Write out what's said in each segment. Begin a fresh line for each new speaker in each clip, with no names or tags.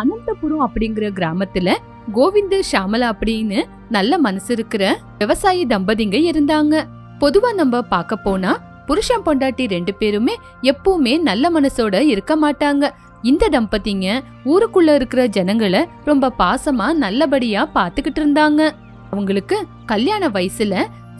அனந்தபுரம் அப்படிங்கிற கிராமத்துல கோவிந்து ஷாமலா அப்படின்னு நல்ல மனசு இருக்கிற விவசாயி தம்பதிங்க இருந்தாங்க. பொதுவா நம்ம பார்க்க போனா புருஷன் பொண்டாட்டி ரெண்டு பேருமே எப்பவுமே நல்ல மனசோட இருக்க மாட்டாங்க. இந்த தம்பதிங்க ஊருக்குள்ள இருக்கிற ஜனங்களை ரொம்ப பாசமா நல்லபடியா பாத்துக்கிட்டு இருந்தாங்க. அவங்களுக்கு கல்யாண வயசுல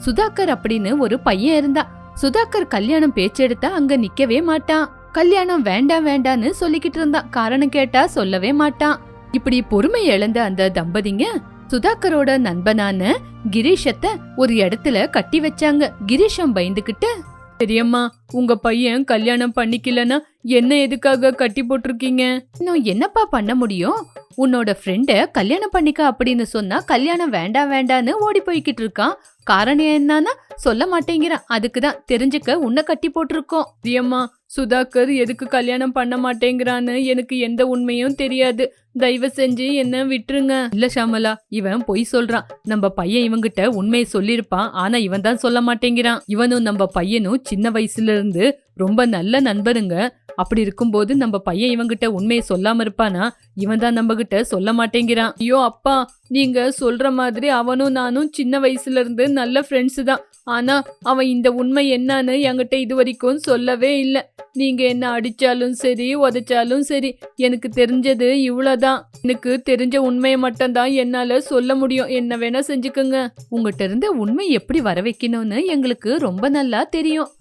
சுதாகர் அப்படின்னு ஒரு பையன் இருந்தா சுதாகர் கல்யாணம் பேச்செடுத்தா அங்க நிக்கவே மாட்டான். கல்யாணம் வேண்டாம் வேண்டான்னு சொல்லிக்கிட்டு இருந்தான். காரணம் கேட்டா சொல்லவே மாட்டான். இப்படி பொறுமை இழந்த அந்த தம்பதிங்க சுதாகரோட நண்பனான கிரீஷத்தை ஒரு இடத்துல கட்டி வச்சாங்க. கிரீஷம் பயந்துகிட்டு பெரியம்மா உங்க பையன் கல்யாணம் பண்ணிக்கலனா என்ன எதுக்காக கட்டி போட்டிருக்கீங்க? இன்னும் என்னப்பா பண்ண முடியும்? உன்னோட ஃப்ரெண்ட கல்யாணம் பண்ணிக்க அப்படின்னு சொன்னா கல்யாணம் வேண்டாம் வேண்டான்னு ஓடி போய்கிட்டு இருக்கான். காரணம் என்னன்னா சொல்ல மாட்டேங்கிறான் அதுக்கு தான் தெரிஞ்சுக்க உன்னை கட்டி போட்டிருக்கோம். பிரியம்மா சுதாகர் எதுக்கு கல்யாணம் பண்ண மாட்டேங்கிறான்னு எனக்கு எந்த உண்மையும் தெரியாது. தயவு செஞ்சு என்ன விட்டுருங்க. இல்ல ஷாமலா இவன் பொய் சொல்றான். நம்ம பையன் இவங்கிட்ட உண்மையை சொல்லிருப்பான் ஆனா இவன் தான் சொல்ல மாட்டேங்கிறான். இவனும் நம்ம பையனும் சின்ன வயசுல இருந்து ரொம்ப நல்ல நண்பருங்க. அப்படி இருக்கும்போது நம்ம பையன் இவங்கிட்ட உண்மையை சொல்லாம இருப்பானா? இவன் தான் நம்ம கிட்ட சொல்ல மாட்டேங்கிறான். ஐயோ அப்பா நீங்க சொல்ற மாதிரி அவனும் நானும் சின்ன வயசுல இருந்து நல்ல ஃப்ரெண்ட்ஸ் தான். ஆனா அவன் இந்த உண்மை என்னன்னு என்கிட்ட இது வரைக்கும் சொல்லவே இல்லை. நீங்க என்ன அடிச்சாலும் சரி உதைச்சாலும் சரி எனக்கு தெரிஞ்சது இவ்வளோதான் எனக்கு தெரிஞ்ச உண்மையை மட்டும்தான் என்னால சொல்ல முடியும். என்ன வேணா செஞ்சுக்கோங்க. உங்ககிட்ட இருந்து உண்மை எப்படி வர வைக்கணும்னு எங்களுக்கு ரொம்ப நல்லா தெரியும்.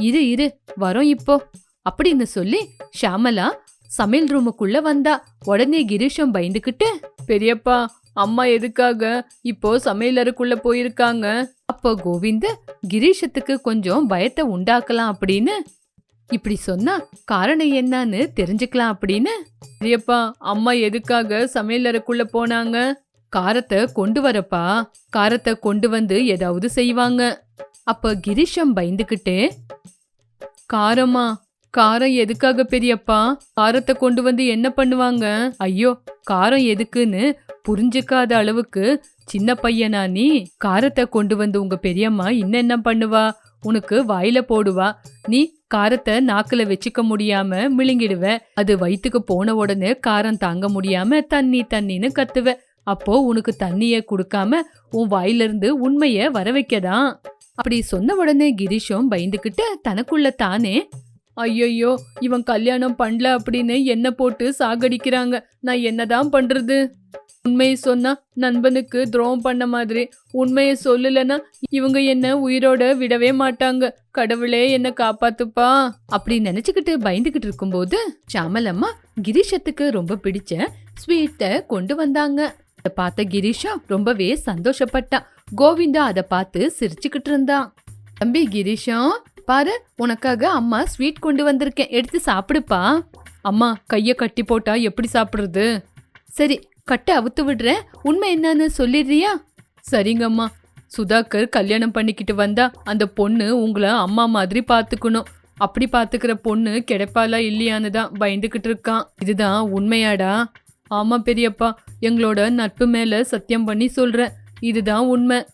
இரு இரு வரோம் இப்போ. அப்படின்னு சொல்லி ஷாமலா சமையல் ரூமுக்குள்ள வந்தா. உடனே கிரீஷம் பயந்துகிட்டு பெரியப்பா அம்மா எதுக்காக இப்போ சமையலருக்குள்ள போயிருக்காங்க? அப்போ கோவிந்த கிரீஷத்துக்கு கொஞ்சம் பயத்தை உண்டாக்கலாம் அப்படின்னு. இப்படி சொன்னா காரணம் என்னன்னு தெரிஞ்சுக்கலாம் அப்படின்னு. பெரியப்பா அம்மா எதுக்காக சமையலருக்குள்ள போனாங்க? காரத்தை கொண்டு வரப்பா. காரத்தை கொண்டு வந்து ஏதாவது செய்வாங்க. அப்ப கிரீஷம் பயந்துகிட்டே காரமா? காரம் எதுக்காக பெரியப்பா? காரத்தை கொண்டு வந்து என்ன பண்ணுவாங்க? ஐயோ காரம் எதுக்குன்னு புரிஞ்சுக்காத அளவுக்கு சின்ன பையனா நீ? காரத்தை கொண்டு வந்து உங்க பெரியம்மா இன்னென்ன பண்ணுவா? உனக்கு வாயில போடுவா. நீ காரத்தை நாக்குல வச்சுக்க முடியாம மிழுங்கிடுவ. அது வயிற்றுக்கு போன உடனே காரம் தாங்க முடியாம தண்ணி தண்ணின்னு கத்துவ. அப்போ உனக்கு தண்ணிய கொடுக்காம உன் வாயிலிருந்து உண்மைய வர வைக்கதான். அப்படி சொன்ன உடனே கிரீஷும் பயந்துகிட்டு தனக்குள்ள தானே ஐயையோ இவன் கல்யாணம் பண்ணல அப்படின்னு என்ன போட்டு சாகடிக்கிறாங்க. நான் என்னதான் பண்றது? உண்மையை சொன்னா நண்பனுக்கு துரோகம் பண்ண மாதிரி. உண்மையை சொல்லலன்னா இவங்க என்ன உயிரோட விடவே மாட்டாங்க. கடவுளே என்ன காப்பாத்துப்பா. அப்படி நினைச்சுக்கிட்டு பயந்துகிட்டு இருக்கும்போது சாமலம்மா கிரீஷத்துக்கு ரொம்ப பிடிச்ச ஸ்வீட்டை கொண்டு வந்தாங்க. அதை பார்த்த கிரீஷா ரொம்பவே சந்தோஷப்பட்டான் கோவிந்தா அதை பார்த்து சிரிச்சுக்கிட்டு இருந்தான் தம்பி கிரீஷா பாரு உனக்காக அம்மா ஸ்வீட் கொண்டு வந்திருக்கேன். எடுத்து சாப்பிடுப்பா. அம்மா கையை கட்டி போட்டா எப்படி சாப்பிடுறது? சரி கட்டை அவுத்து விடுறேன். உண்மை என்னன்னு சொல்லிடுறியா? சரிங்கம்மா சுதாகர் கல்யாணம் பண்ணிக்கிட்டு வந்தா அந்த பொண்ணு உங்களை அம்மா மாதிரி பார்த்துக்கணும். அப்படி பார்த்துக்கிற பொண்ணு கிடைப்பாளா இல்லையான்னு தான் பயந்துக்கிட்டு இருக்கான். இதுதான் உண்மையாடா? ஆமாம் பெரியப்பா. எங்களோட நட்பு மேலே சத்தியம் பண்ணி சொல்கிறேன் இதுதான் உண்மை.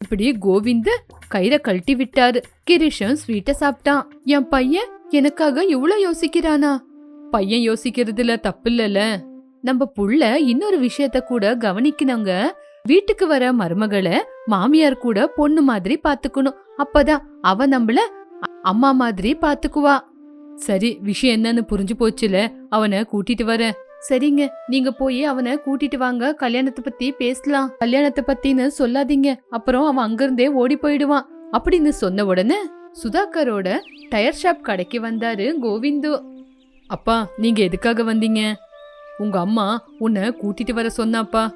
இப்படி கோவிந்த கயிறை கழட்டி விட்டாரு. கிரீஷம் ஸ்வீட்ட சாப்பிட்டான். என் பையன் எனக்காக இவ்ளோ யோசிக்கிறானா? பையன் யோசிக்கிறதுல தப்பு இல்லல நம்ம புள்ள இன்னொரு விஷயத்த கூட கவனிக்கணுங்க. வீட்டுக்கு வர மருமகளை மாமியார் கூட பொண்ணு மாதிரி பாத்துக்கணும் அப்பதான் அவ நம்மள அம்மா மாதிரி பாத்துக்குவா சரி விஷயம் என்னன்னு புரிஞ்சு போச்சுல. அவனை கூட்டிட்டு வரேன். சரிங்க நீங்க போய் அவனை கூட்டிட்டு வாங்க கல்யாணத்தை பத்தி பேசலாம். கல்யாணத்தை பத்தின்னு சொல்லாதீங்க அப்புறம் அவன் அங்கிருந்தே ஓடி போயிடுவான். அப்படின்னு சொன்ன உடனே சுதாகரோட டயர் ஷாப் கடைக்கு வந்தாரு கோவிந்து. அப்பா நீங்க எதுக்காக வந்தீங்க? உங்க அம்மா உன்னை கூட்டிட்டு வர சொன்னாப்பா.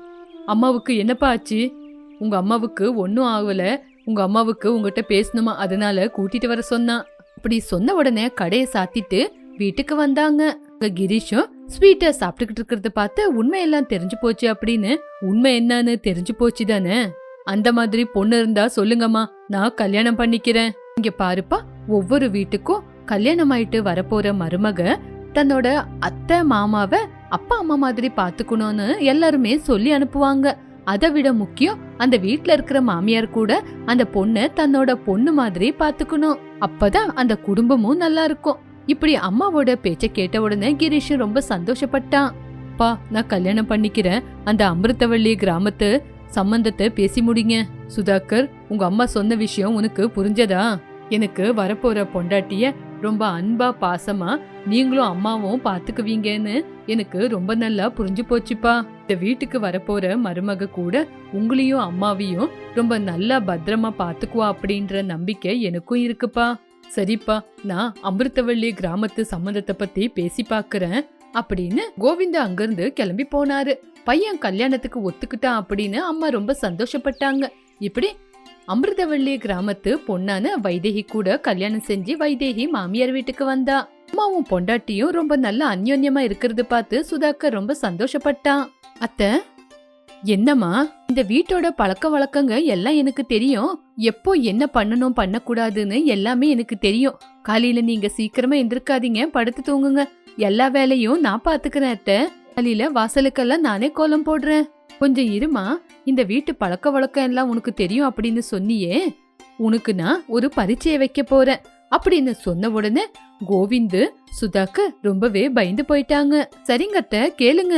அம்மாவுக்கு என்னப்பா ஆச்சு? உங்க அம்மாவுக்கு ஒன்றும் ஆகல. உங்க அம்மாவுக்கு உங்ககிட்ட பேசணுமா? அதனால கூட்டிட்டு வர சொன்னா அப்படி சொன்ன உடனே கடையை சாத்திட்டு வீட்டுக்கு வந்தாங்க. கிரீஷும் ஸ்வீட்டை சாப்பிட்டுக்கிட்டு இருக்கிறத பார்த்து உண்மையெல்லாம் தெரிஞ்சு போச்சு அப்படின்னு. உண்மை என்னன்னு தெரிஞ்சு போச்சு தானே? அந்த மாதிரி பொண்ணு இருந்தா சொல்லுங்கம்மா நான் கல்யாணம் பண்ணிக்கிறேன். இங்க பாருப்பா ஒவ்வொரு வீட்டுக்கும் கல்யாணம் ஆயிட்டு வரப்போற மருமக தன்னோட அத்தை மாமாவ அப்பா அம்மா மாதிரி பாத்துக்கணும்னு எல்லாருமே சொல்லி அனுப்புவாங்க. அதை விட முக்கியம் அந்த வீட்ல இருக்கிற மாமியார் கூட அந்த பொண்ணை தன்னோட பொண்ணு மாதிரி பாத்துக்கணும் அப்பதான் அந்த குடும்பமும் நல்லா இருக்கும். இப்படி அம்மாவோட பேச்ச கேட்ட உடனே கிரீஷ் ரொம்ப சந்தோஷப்பட்டான். பா நான் கல்யாணம் பண்ணிக்கிறேன். அந்த அமிர்தவள்ளி கிராமத்து சம்பந்தத்தை பேசி முடிங்க. சுதாகர் உங்க அம்மா சொன்ன விஷயம் உனக்கு புரிஞ்சதா? எனக்கு வரப்போற பொண்டாட்டிய ரொம்ப அன்பா பாசமா நீங்களும் அம்மாவும் பாத்துக்குவீங்கன்னு எனக்கு ரொம்ப நல்லா புரிஞ்சு போச்சுப்பா. இந்த வீட்டுக்கு வரப்போற மருமக கூட உங்களையும் அம்மாவையும் ரொம்ப நல்லா பத்திரமா பாத்துக்குவா அப்படின்ற நம்பிக்கை எனக்கும் இருக்குப்பா. சரிப்பா நான் அமிர்தவள்ளி கிராமத்து சம்மந்தத்தை பத்தி பேசி பாக்குறேன். அப்படின்னு கோவிந்தா அங்கிருந்து கிளம்பி போனாரு. பையன் கல்யாணத்துக்கு ஒத்துக்கிட்டான் அப்படின்னு அம்மா ரொம்ப சந்தோஷப்பட்டாங்க. இப்படி அமிர்தவள்ளி கிராமத்து பொண்ணான வைதேகி கூட கல்யாணம் செஞ்சு வைதேகி மாமியார் வீட்டுக்கு வந்தா. அம்மாவும் பொண்டாட்டியும் ரொம்ப நல்ல அந்யோன்யமா இருக்கிறது பார்த்து சுதாகர் ரொம்ப சந்தோஷப்பட்டான். அத்த என்னம்மா இந்த வீட்டோட பழக்க வழக்கங்க எல்லாம் எனக்கு தெரியும். எப்போ என்ன பண்ணணும் பண்ணக்கூடாதுன்னு எல்லாமே எனக்கு தெரியும். காலையில நீங்க சீக்கிரமா எந்திருக்காதீங்க படுத்து தூங்குங்க. எல்லா வேலையும் நான் பாத்துக்கிறேன் அத்தை. காலையில வாசலுக்கெல்லாம் நானே கோலம் போடுறேன். கொஞ்சம் இருமா இந்த வீட்டு பழக்க வழக்கம் எல்லாம் உனக்கு தெரியும் அப்படின்னு சொன்னியே. உனக்கு நான் ஒரு பரீட்சையை வைக்க போறேன் அப்படின்னு சொன்ன உடனே கோவிந்து சுதாக்கு ரொம்பவே பயந்து போயிட்டாங்க. சரிங்கத்த கேளுங்க.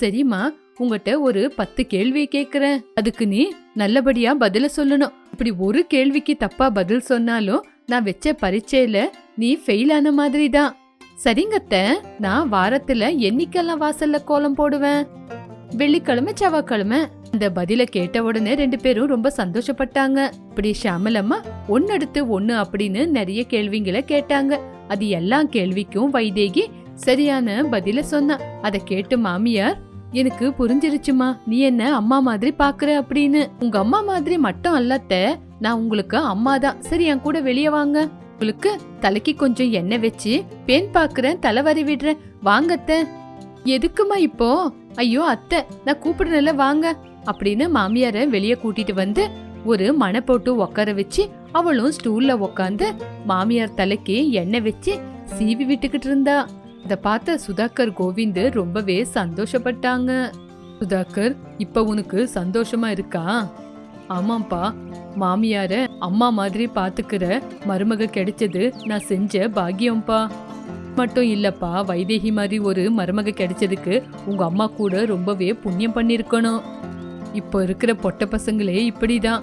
சரிம்மா உங்ககிட்ட ஒரு பத்து கேள்வி கேக்குறேன். அதுக்கு நீ நல்லபடியா பதில சொல்லணும். இப்படி ஒரு கேள்விக்கு தப்பா பதில் சொன்னாலும் நான் வச்ச பரீட்சையில நீ ஃபெயில் ஆன மாதிரி தான் சரிங்கத்த நான் வாரத்துல என்னைக்கெல்லாம் வாசல்ல கோலம் போடுவேன்? வெள்ளிக்கிழமை செவ்வாய்க்கிழமை அந்த பதில கேட்ட உடனே ரெண்டு பேரும் ரொம்ப சந்தோஷப்பட்டாங்க. இப்படி ஷாமலம்மா ஒன்னடுத்து ஒன்னு அப்படின்னு நிறைய கேள்விங்களை கேட்டாங்க. அது எல்லா கேள்விக்கும் வைதேகி சரியான பதில சொன்னா. அதை கேட்டு மாமியார் எனக்கு புரிஞ்சிருச்சுமா நீ என்ன அம்மா மாதிரி பாக்குற அப்படின்னு. உங்க அம்மா மாதிரி மட்டும் அல்லத்த நான் உங்களுக்கு அம்மா தான். சரி என் கூட வெளியே வாங்க. உங்களுக்கு தலைக்கு கொஞ்சம் எண்ணெய் வச்சு பேன் பாக்குறேன் தலைவரி விடுறேன். வாங்கத்த எதுக்குமா இப்போ? ஐயோ அத்தை நான் கூப்பிடுறேன்ல வாங்க. அப்படின்னு மாமியார வெளியே கூட்டிட்டு வந்து ஒரு மனை போட்டு உட்கார வச்சு அவளும் ஸ்டூல்ல உக்காந்து மாமியார் தலைக்கு எண்ணெய் வச்சு சீவி விட்டுக்கிட்டு இருந்தா. இதை பார்த்த சுதாகர் கோவிந்து ரொம்பவே சந்தோஷப்பட்டாங்க. சுதாகர் இப்ப உனக்கு சந்தோஷமா இருக்கா? ஆமாப்பா மாமியார அம்மா மாதிரி பாத்துக்கிற மருமக கிடைச்சது நான் செஞ்ச பாக்கியம்ப்பா. மட்டும் இல்லப்பா வைதேகி மாதிரி ஒரு மருமக கிடைச்சதுக்கு உங்க அம்மா கூட ரொம்பவே புண்ணியம் பண்ணிருக்கணும். இப்போ இருக்கிற பொட்ட பசங்களே இப்படிதான்.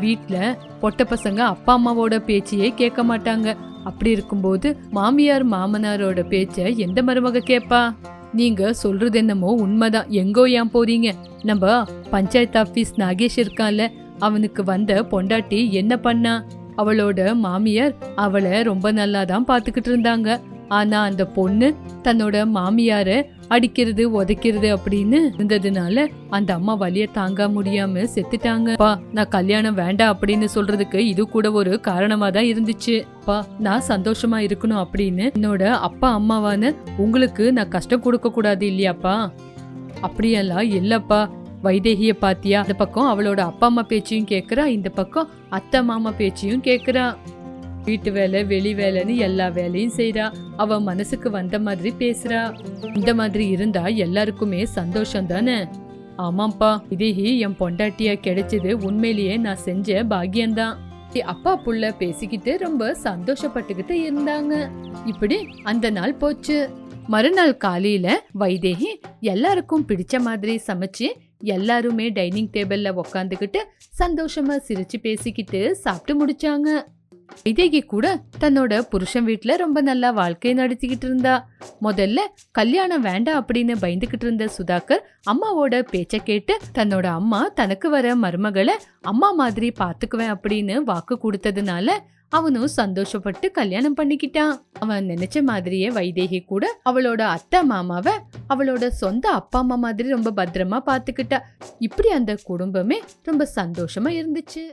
வீட்டில் பொட்ட பசங்க அப்பா அம்மாவோட பேச்சையே கேட்க மாட்டாங்க. அப்படி இருக்கும்போது மாமியார் மாமனாரோட பேச்ச எந்த மருமக கேப்பா? நீங்க சொல்றது என்னமோ உண்மைதான். எங்கோ ஏன் போறீங்க? நம்ம பஞ்சாயத்து ஆபீஸ் நாகேஷ் இருக்கான்ல அவனுக்கு வந்த பொண்டாட்டி என்ன பண்ணா? அவளோட மாமியார் அவளை ரொம்ப நல்லா தான் பாத்துக்கிட்டு இருந்தாங்க. ஆனா அந்த பொண்ணு தன்னோட மாமியார அடிக்கிறது உதைக்கிறது அப்படின்னு இருந்ததுனால அந்த அம்மா வலிய தாங்க முடியாம செத்துட்டாங்கப்பா. நான் கல்யாணம் வேண்டாம் அப்படின்னு சொல்றதுக்கு இது கூட ஒரு காரணமா தான் இருந்துச்சு. நான் சந்தோஷமா இருக்கணும் அப்படின்னு என்னோட அப்பா அம்மாவான உங்களுக்கு நான் கஷ்டம் கொடுக்க கூடாது இல்லையாப்பா? அப்படியெல்லாம் இல்லப்பா. வைதேகிய பாத்தியா அந்த பக்கம் அவளோட அப்பா அம்மா பேச்சையும் கேக்குறா இந்த பக்கம் அத்தை மாமா பேச்சையும் கேக்குறா. வீட்டு வேலை வெளி வேலைன்னு எல்லா வேலையும் செய்றா. அவ மனசுக்கு வந்த மாதிரி பேசுறா. இந்த மாதிரி இருந்தா எல்லாருக்குமே சந்தோஷம் தானே ஆமாப்பா இதேஹி என் பொண்டாட்டியா கிடைச்சது உண்மையிலேயே நான் செஞ்ச பாக்கியம்தான். அப்பா புள்ள பேசிக்கிட்டு ரொம்ப சந்தோஷப்பட்டுக்கிட்டு இருந்தாங்க. இப்படி அந்த நாள் போச்சு. மறுநாள் காலையில வைதேகி எல்லாருக்கும் பிடிச்ச மாதிரி சமைச்சு எல்லாருமே டைனிங் டேபிள்ல உக்காந்துக்கிட்டு சந்தோஷமா சிரிச்சு பேசிக்கிட்டு சாப்பிட்டு முடிச்சாங்க. வைதேகி கூட தன்னோட புருஷன் வீட்ல ரொம்ப நல்லா வாழ்க்கை நடத்திக்கிட்டு இருந்தா. முதல்ல கல்யாணம் வேண்டாம் அப்படின்னு பயந்துகிட்டு இருந்த சுதாகர் அம்மாவோட பேச்ச கேட்டு தன்னோட அம்மா தனக்கு வர மருமகளை அம்மா மாதிரி பாத்துக்குவேன் அப்படின்னு வாக்கு கொடுத்ததுனால அவனும் சந்தோஷப்பட்டு கல்யாணம் பண்ணிக்கிட்டான். அவன் நினைச்ச மாதிரியே வைதேகி கூட அவளோட அத்தை மாமாவை அவளோட சொந்த அப்பா அம்மா மாதிரி ரொம்ப பத்திரமா பாத்துக்கிட்டா. இப்படி அந்த குடும்பமே ரொம்ப சந்தோஷமா இருந்துச்சு.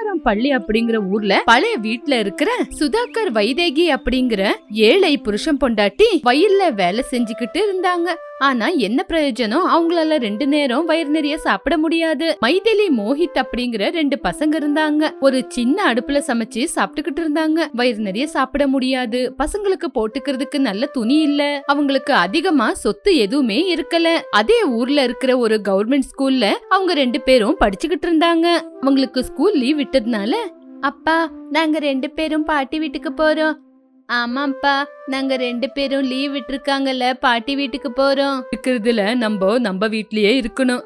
சிங்காரம் பள்ளி அப்படிங்கிற ஊர்ல பழைய வீட்டுல இருக்கிற சுதாகர் வைதேகி அப்படிங்கிற ஏழை புருஷன் பொண்டாட்டி வயல்ல வேலை செஞ்சுக்கிட்டு இருந்தாங்க. ஆனா என்ன பிரயோஜனம்? அவங்களால ரெண்டு நேரம் வயிறு நிறைய சாப்பிட முடியாது. மைதிலி மோஹித் அப்படிங்கிற ரெண்டு பசங்க இருந்தாங்க. ஒரு சின்ன அடுப்புல சமைச்சு சாப்பிட்டுக்கிட்டு இருந்தாங்க. வயிறு நிறைய சாப்பிட முடியாது. பசங்களுக்கு போட்டுக்கிறதுக்கு நல்ல துணி இல்ல. அவங்களுக்கு அதிகமா சொத்து எதுவுமே இருக்கல. அதே ஊர்ல இருக்கிற ஒரு கவர்மெண்ட் ஸ்கூல்ல அவங்க ரெண்டு பேரும் படிச்சுக்கிட்டு இருந்தாங்க. அவங்களுக்கு ஸ்கூல் லீவ் விட்டதுனால அப்பா நாங்க ரெண்டு பேரும் பாட்டி வீட்டுக்கு போறோம். ஆமாப்பா நாங்க ரெண்டு பேரும் லீவ் விட்டுருக்காங்கல்ல பாட்டி வீட்டுக்கு போறோம். இருக்கிறதுல நம்ம நம்ம வீட்லயே இருக்கணும்.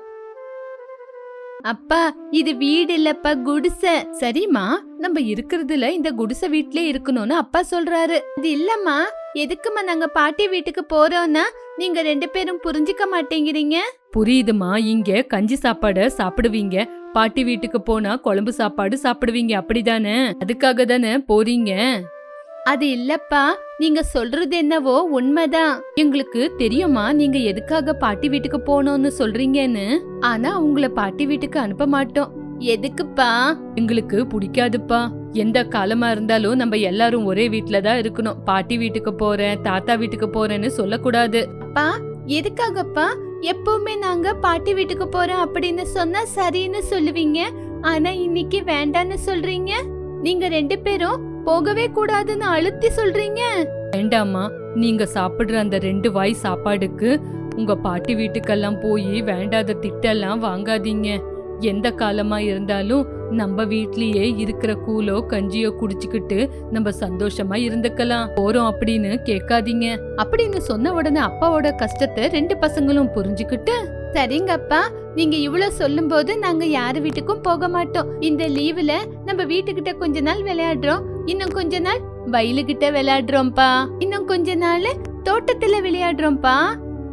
அப்பா இது வீடு இல்லப்பா குடிசை. சரிம்மா நம்ம இருக்கிறதுல இந்த குடிசை வீட்லயே இருக்கணும்னு அப்பா சொல்றாரு. இது இல்லம்மா எதுக்குமா நாங்க பாட்டி வீட்டுக்கு போறோம்னா நீங்க ரெண்டு பேரும் புரிஞ்சுக்க மாட்டேங்கிறீங்க? புரியுதுமா இங்க கஞ்சி சாப்பாடு சாப்பிடுவீங்க. பாட்டி வீட்டுக்கு போனா குழம்பு சாப்பாடு சாப்பிடுவீங்க அப்படிதானே? அதுக்காக தானே போறீங்க? அது இல்லப்பா நீங்க சொல்றது என்னவோ உண்மைதான். எங்களுக்கு தெரியுமா நீங்க எதுக்காக பாட்டி வீட்டுக்கு போனோம்னு சொல்றீங்கன்னு? ஆனா உங்களை பாட்டி வீட்டுக்கு அனுப்ப மாட்டோம். எதுக்குப்பா? எங்களுக்கு பிடிக்காதுப்பா. எந்த காலமா இருந்தாலும் நம்ம எல்லாரும் ஒரே வீட்ல தான் இருக்கணும். பாட்டி வீட்டுக்கு போறேன் தாத்தா வீட்டுக்கு போறேன்னு சொல்லக்கூடாது. அப்பா எதுக்காகப்பா? எப்பவுமே நாங்க பாட்டி வீட்டுக்கு போறோம் அப்படின்னு சொன்னா சரின்னு சொல்லுவீங்க. ஆனா இன்னைக்கு வேண்டான்னு சொல்றீங்க. நீங்க ரெண்டு பேரும் போகவே கூடாதுன்னு அழுத்தி சொல்றீங்க? வேண்டாமா நீங்க சாப்பிடுற அந்த ரெண்டு வாய் சாப்பாடுக்கு உங்க பாட்டி வீட்டுக்கெல்லாம் போய் வேண்டாத திட்டெல்லாம் வாங்காதீங்க. எந்த காலமா இருந்தாலும் நம்ம வீட்லயே இருக்கிற கூலோ கஞ்சியோ குடிச்சுக்கிட்டு நம்ம சந்தோஷமா இருந்துக்கலாம். போறோம் அப்படின்னு கேட்காதீங்க. அப்படின்னு சொன்ன உடனே அப்பாவோட கஷ்டத்தை ரெண்டு பசங்களும் புரிஞ்சுக்கிட்டு சரிங்கப்பா. நீங்க இவ்வளவு சொல்லும்போது நாங்க யாரு வீட்டுக்கும் போக மாட்டோம். இந்த லீவுல நம்ம வீட்டுக்கிட்ட கொஞ்ச நாள் விளையாடுறோம். இன்னும் கொஞ்ச நாள் வயலுகிட்ட விளையாடுறோம்ப்பா. இன்னும் கொஞ்ச நாள் தோட்டத்துல விளையாடுறோம்ப்பா.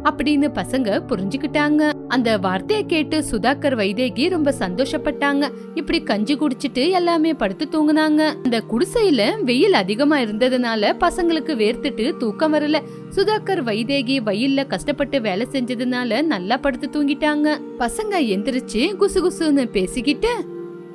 அப்படின்னு பசங்க புரிஞ்சுக்கிட்டாங்க. அந்த வார்த்தையை கேட்டு சுதாகர் வைதேகி ரொம்ப சந்தோஷப்பட்டாங்க. இப்படி கஞ்சி குடிச்சிட்டு எல்லாமே படுத்து தூங்குனாங்க. அந்த குடிசையில வெயில் அதிகமா இருந்ததுனால பசங்களுக்கு வேர்த்துட்டு தூக்கம் வரல. சுதாகர் வைதேகி வயல்ல கஷ்டப்பட்டு வேலை செஞ்சதுனால நல்லா படுத்து தூங்கிட்டாங்க. பசங்க எந்திரிச்சு குசு குசுன்னு பேசிக்கிட்டு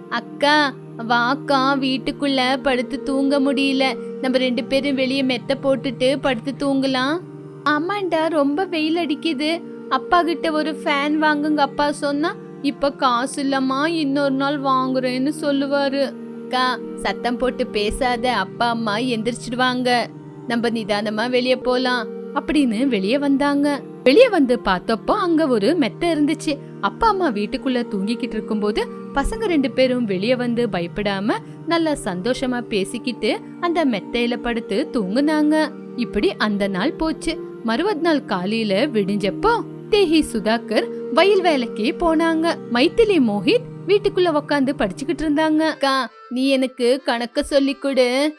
அக்கா வாக்கா வீட்டுக்குள்ள படுத்து தூங்க முடியல. நம்ம ரெண்டு பேரும் வெளியே மெத்த போட்டுட்டு படுத்து தூங்கலாம். ஆமாண்டா ரொம்ப வெயில் அடிக்குது. அப்பா கிட்ட ஒரு ஃபேன் வாங்குங்க அப்பா சொன்னா இப்ப காசு இல்லம்மா இன்னொரு நாள் வாங்குறேன்னு சொல்லுவாரு. அக்கா சத்தம் போட்டு பேசாத அப்பா அம்மா எந்திரிச்சிடுவாங்க. நம்ம நிதானமா வெளியே போலாம். அப்படின்னு வெளியே வந்தாங்க. வெளியே வந்து பார்த்தப்போ அங்க ஒரு மெத்த இருந்துச்சு. அப்பா அம்மா வீட்டுக்குள்ள தூங்கிக்கிட்டு இருக்கும்போது பசங்க ரெண்டு பேரும் வெளியே வந்து பயப்படாம நல்லா சந்தோஷமா பேசிக்கிட்டு அந்த மெத்தையில படுத்து தூங்குனாங்க. இப்படி அந்த நாள் போச்சு. மறுவது நாள் காலையில விடிஞ்சப்போ தேஹி சுதாகர் வயல் வேலைக்கு போனாங்க. மைத்திலி மோஹித் வீட்டுக்குள்ள உக்காந்து படிச்சுக்கிட்டு இருந்தாங்க. அக்கா நீ எனக்கு கணக்க சொல்லி கொடு.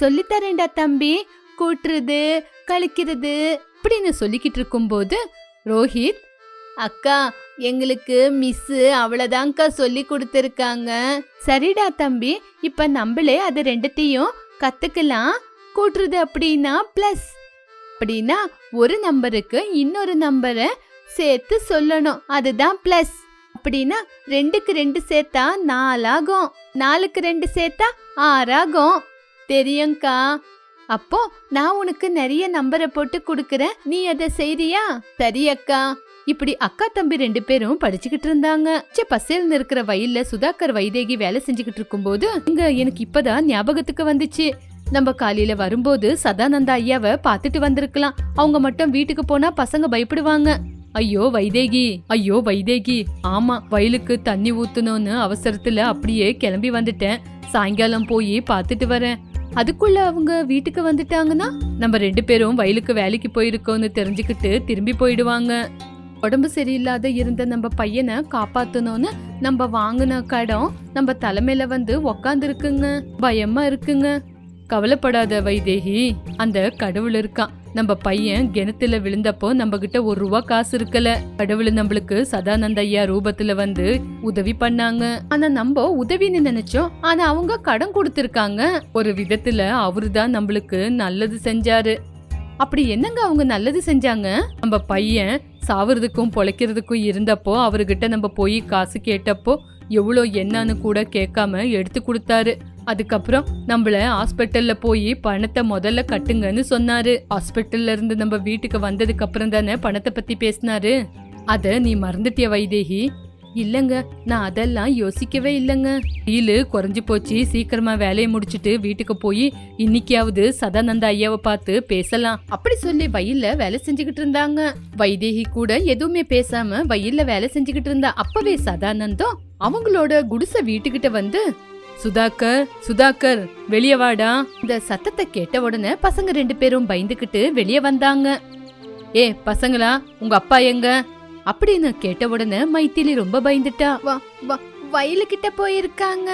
சொல்லித்தரேன்டா தம்பி. கூட்டுறது கழிக்கிறது அப்படின்னு சொல்லிக்கிட்டு இருக்கும்போது ரோஹித் அக்கா எங்களுக்கு மிஸ் அவ்வளவுதான்க்கா சொல்லி கொடுத்துருக்காங்க. சரிடா தம்பி இப்ப நம்மளே அது ரெண்டுத்தையும் கத்துக்கலாம். கூட்டுறது அப்படின்னா பிளஸ் அப்படின்னா ஒரு நம்பருக்கு இன்னொரு நம்பரை சேர்த்து சொல்லணும். அதுதான் பிளஸ் அப்படின்னா ரெண்டுக்கு ரெண்டு சேர்த்தா நாலாகும். நாலுக்கு ரெண்டு சேர்த்தா ஆறாகும். தெரியும்க்கா? அப்போ நான் உனக்கு நிறைய நம்பரை போட்டு கொடுக்கறேன். நீ அதை செய்றியா? சரி அக்கா இப்படி அக்கா தம்பி ரெண்டு பேரும் படிச்சுக்கிட்டு இருந்தாங்க. சே பசேல்னு இருக்கிற வயல்ல சுதாகர் வைதேகி வேலை செஞ்சுக்கிட்டு இருக்கும்போது இங்க எனக்கு இப்பதான் ஞாபகத்துக்கு வந்துச்சு. நம்ம காலையில வரும்போது சதானந்தா ஐயாவை பார்த்துட்டு வந்திருக்கலாம். அவங்க மட்டும் வீட்டுக்கு போனா பசங்க பயப்படுவாங்க. ஐயோ வைதேகி. ஐயோ வைதேகி. ஆமா வயலுக்கு தண்ணி ஊத்தணும்னு அவசரத்துல அப்படியே கிளம்பி வந்துட்டேன். சாயங்காலம் போய் பார்த்துட்டு வரேன். அதுக்குள்ள அவங்க வீட்டுக்கு வந்துட்டாங்கன்னா நம்ம ரெண்டு பேரும் வயலுக்கு வேலைக்கு போயிருக்கோம்னு தெரிஞ்சுக்கிட்டு திரும்பி போயிடுவாங்க. உடம்பு சரியில்லாத இருந்த நம்ம பையனை காப்பாத்தணும்னு நம்ம வாங்கின கடம் நம்ம தலைமையில வந்து உக்காந்து இருக்குங்க பயமா இருக்குங்க. கவலைப்படாத வைதேகி. அந்த கடவுள் இருக்கான். நம்ம பையன் கிணத்துல விழுந்தப்போ நம்ம கிட்ட ஒரு ரூபா காசு இருக்கல. கடவுள் நம்மளுக்கு சதானந்த ஐயா ரூபத்துல வந்து உதவி பண்ணாங்க. ஆனா நம்ம உதவின்னு நினைச்சோம். ஆனா அவங்க கடன் கொடுத்திருக்காங்க. ஒரு விதத்துல அவருதான் நம்மளுக்கு நல்லது செஞ்சாரு. அப்படி என்னங்க அவங்க நல்லது செஞ்சாங்க? நம்ம பையன் சாவறதுக்கும் பொழைக்கிறதுக்கும் இருந்தப்போ அவர்கிட்ட நம்ம போய் காசு கேட்டப்போ எவ்வளோ என்னன்னு கூட கேட்காம எடுத்து கொடுத்தாரு. அதுக்கப்புறம் நம்மள ஹாஸ்பிட்டல்ல போய் பணத்தை முதல்ல கட்டுங்கன்னு சொன்னாரு. ஹாஸ்பிட்டல்ல இருந்து நம்ம வீட்டுக்கு வந்ததுக்கு அப்புறம் தானே பணத்தை பத்தி பேசினாரு. அத நீ மறந்துட்டிய வைதேகி? இல்லங்க நான் அதெல்லாம் யோசிக்கவே இல்லைங்க. டீலு குறைஞ்சி போச்சு சீக்கிரமா வேலையை முடிச்சிட்டு வீட்டுக்கு போய் இன்னைக்காவது சதானந்த ஐயாவை பார்த்து பேசலாம். அப்படி சொல்லி வயல்ல வேலை செஞ்சுக்கிட்டு இருந்தாங்க. வைதேகி கூட எதுவுமே பேசாம வயல்ல வேலை செஞ்சுக்கிட்டு இருந்தா. அப்பவே சதானந்தம் அவங்களோட குடிசை வீட்டுக்கிட்ட வந்து சுதாகர் சுதாகர் வெளிய வாடா. இந்த சத்தத்தை கேட்ட உடனே பசங்க ரெண்டு பேரும் பயந்துகிட்டு வெளிய வந்தாங்க. ஏ பசங்களா உங்க அப்பா எங்க? அப்படின்னு கேட்ட உடனே மைத்திலி ரொம்ப பயந்துட்டா. வா வா வயலுக்கிட்ட போயிருக்காங்க.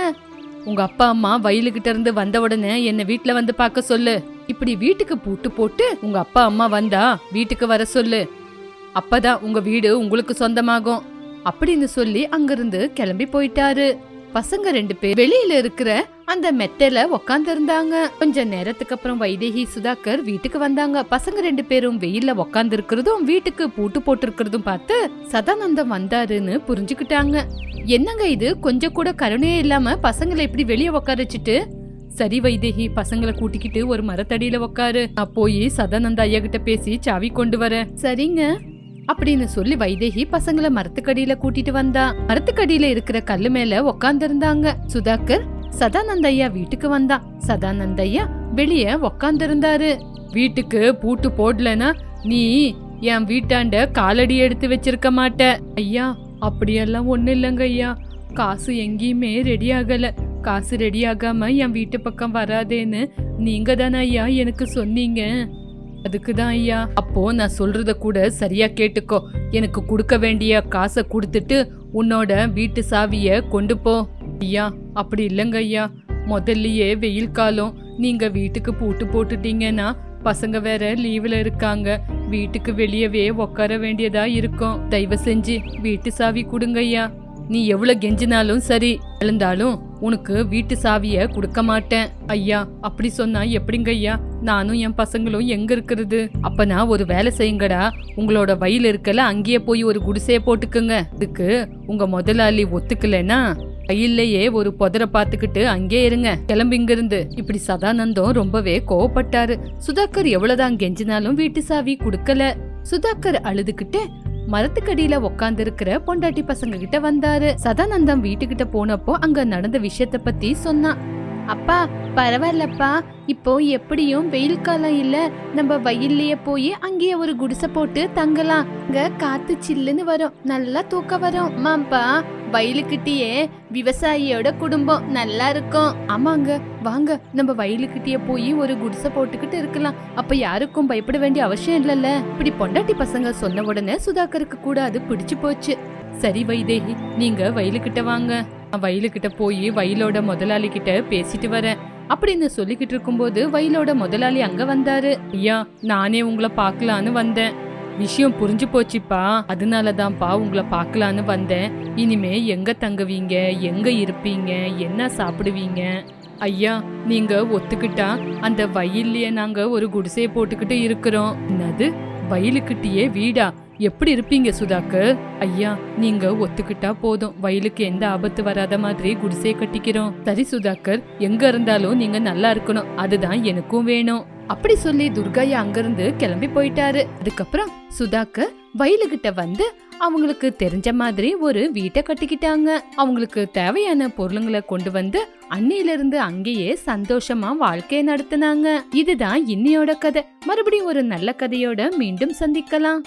உங்க அப்பா அம்மா வயலுக்கிட்ட இருந்து வந்த உடனே என்ன வீட்ல வந்து பார்க்க சொல்லு. இப்படி வீட்டுக்கு பூட்டு போட்டு உங்க அப்பா அம்மா வந்தா வீட்டுக்கு வர சொல்லு. அப்பதான் உங்க வீடு உங்களுக்கு சொந்தமாகும் அப்படின்னு சொல்லி அங்கிருந்து கிளம்பி போயிட்டாரு. பசங்க ரெண்டு பேர் வெளியில இருக்கிற அந்த மெத்தையில உக்காந்து இருந்தாங்க கொஞ்ச நேரத்துக்கு அப்புறம் வைதேகி சுதாகர் வீட்டுக்கு வந்தாங்க. பசங்க ரெண்டு பேரும் வெயில்ல உக்காந்து இருக்கிறதும் வீட்டுக்கு பூட்டு போட்டு இருக்கிறதும் பார்த்து சதானந்தம் வந்தாருன்னு புரிஞ்சுக்கிட்டாங்க. என்னங்க இது? கொஞ்சம் கூட கருணையே இல்லாம பசங்களை இப்படி வெளியே உக்கார வச்சுட்டு? சரி வைதேகி பசங்களை கூட்டிக்கிட்டு ஒரு மரத்தடியில உக்காரு. நான் போய் சதானந்த ஐயா கிட்ட பேசி சாவி கொண்டு வரேன். சரிங்க. அப்படின்னு சொல்லி வைதேகி பசங்களை மரத்துக்கடியில கூட்டிட்டு வந்தா. மரத்துக்கடியில இருக்கிற கல்லு மேல உக்காந்து இருந்தாங்க சுதாகர் சதானந்த ஐயா வீட்டுக்கு வந்தான் சதானந்த ஐயா வெளிய வீட்டுக்கு பூட்டு போடலனா நீ என் வீட்டாண்ட காலடி எடுத்து வச்சிருக்க மாட்ட. ஐயா அப்படியெல்லாம் ஒண்ணு இல்லைங்க ஐயா. காசு எங்கேயுமே ரெடி ஆகல. காசு ரெடி ஆகாம என் வீட்டு பக்கம் வராதேன்னு நீங்க தானே ஐயா எனக்கு சொன்னீங்க. அதுக்கு தான் ஐயா. அப்போ நான் சொல்றத கூட சரியா கேட்டுக்கோ. எனக்கு கொடுக்க வேண்டிய காசை கொடுத்துட்டு உன்னோட வீட்டு சாவிய கொண்டு போ. ஐயா அப்படி இல்லைங்க ஐயா. முதல்லயே வெயில் காலம். நீங்க வீட்டுக்கு பூட்டு போட்டுட்டீங்கன்னா பசங்க வேற லீவ்ல இருக்காங்க. வீட்டுக்கு வெளியவே உட்கார வேண்டியதா இருக்கும். தயவு செஞ்சு வீட்டு சாவி கொடுங்க ஐயா. நீ எவ்வளவு கெஞ்சினாலும் சரி எழுந்தாலும் உனக்கு வீட்டு சாவிய கொடுக்க மாட்டேன். ஐயா அப்படி சொன்னா எப்படிங்க ஐயா? நானும் என் பசங்களும் எங்க இருக்கிறது? அப்பனா ஒரு வேலை செய்யுங்கடா. உங்களோட வயல் இருக்கல அங்கேயே போய் ஒரு குடிசைய போட்டுக்குங்க. இதுக்கு உங்க முதலாளி ஒத்துக்கலனா கையிலேயே ஒரு புதர பாத்துக்கிட்டு அங்கே இருங்க. கிளம்பி இங்கிருந்து. இப்படி சதானந்தம் ரொம்பவே கோவப்பட்டாரு. சுதாகர் எவ்வளவுதான் கெஞ்சினாலும் வீட்டு சாவி கொடுக்கல. சுதாகர் அழுதுகிட்டு மரத்துக்கடியில உக்காந்து இருக்கிற பொண்டாட்டி பசங்க கிட்ட வந்தாரு. சதானந்தம் வீட்டுக்கிட்ட போனப்போ அங்க நடந்த விஷயத்த பத்தி சொன்னான் அப்பா பரவாயில்லப்பா. இப்போ எப்படியும் வெயில் காலம் இல்ல. நம்ம வயல்லயே போய் அங்கேயே ஒரு குடிசை போட்டு தங்கலாம் இங்க காத்து சில்லுன்னு வரும். நல்லா தூக்கம் வரும். மாம்பா வயலுக்கிட்டேயே விவசாயியோட குடும்பம் நல்லா இருக்கும். ஆமாங்க வாங்க நம்ம வயலுக்கிட்டேயே போய் ஒரு குடிசை போட்டுக்கிட்டு இருக்கலாம். அப்ப யாருக்கும் பயப்பட வேண்டிய அவசியம் இல்லல்ல. இப்படி பொண்டாட்டி பசங்க சொன்ன உடனே சுதாகருக்கு கூட அது பிடிச்சு போச்சு. சரி வைதேகி நீங்க வயலுக்கிட்ட வாங்க. நான் வயலுக்கிட்ட போய் வயலோட முதலாளி கிட்ட பேசிட்டு வரேன். அப்படின்னு சொல்லிக்கிட்டு இருக்கும்போது வயலோட முதலாளி அங்க வந்தாரு. ஐயா நானே உங்களை பார்க்கலான்னு வந்தேன். விஷயம் புரிஞ்சு போச்சுப்பா. அதனால தான்ப்பா உங்களை பார்க்கலான்னு வந்தேன். இனிமே எங்க தங்குவீங்க? எங்க இருப்பீங்க? என்ன சாப்பிடுவீங்க? ஐயா நீங்க ஒத்துக்கிட்டா அந்த வயல்லயே நாங்க ஒரு குடிசையை போட்டுக்கிட்டு இருக்கிறோம். என்னது? வயலுக்கிட்டேயே வீடா? எப்படி இருப்பீங்க சுதாகர் ஐயா நீங்க ஒத்துக்கிட்டா போதும். வயலுக்கு எந்த ஆபத்து வராத மாதிரி குடிசையை கட்டிக்கிறோம். சரி சுதாகர் எங்க இருந்தாலும் நீங்க நல்லா இருக்கணும். அதுதான் எனக்கும் வேணும். அப்படி சொல்லி துர்கையா அங்கிருந்து கிளம்பி போயிட்டாரு. அதுக்கப்புறம் சுதாக்கு வயலுகிட்ட வந்து அவங்களுக்கு தெரிஞ்ச மாதிரி ஒரு வீட்டை கட்டிக்கிட்டாங்க. அவங்களுக்கு தேவையான பொருளுங்களை கொண்டு வந்து அன்னையில இருந்து அங்கேயே சந்தோஷமா வாழ்க்கைய நடத்தினாங்க. இதுதான் இன்னையோட கதை. மறுபடியும் ஒரு நல்ல கதையோட மீண்டும் சந்திக்கலாம்.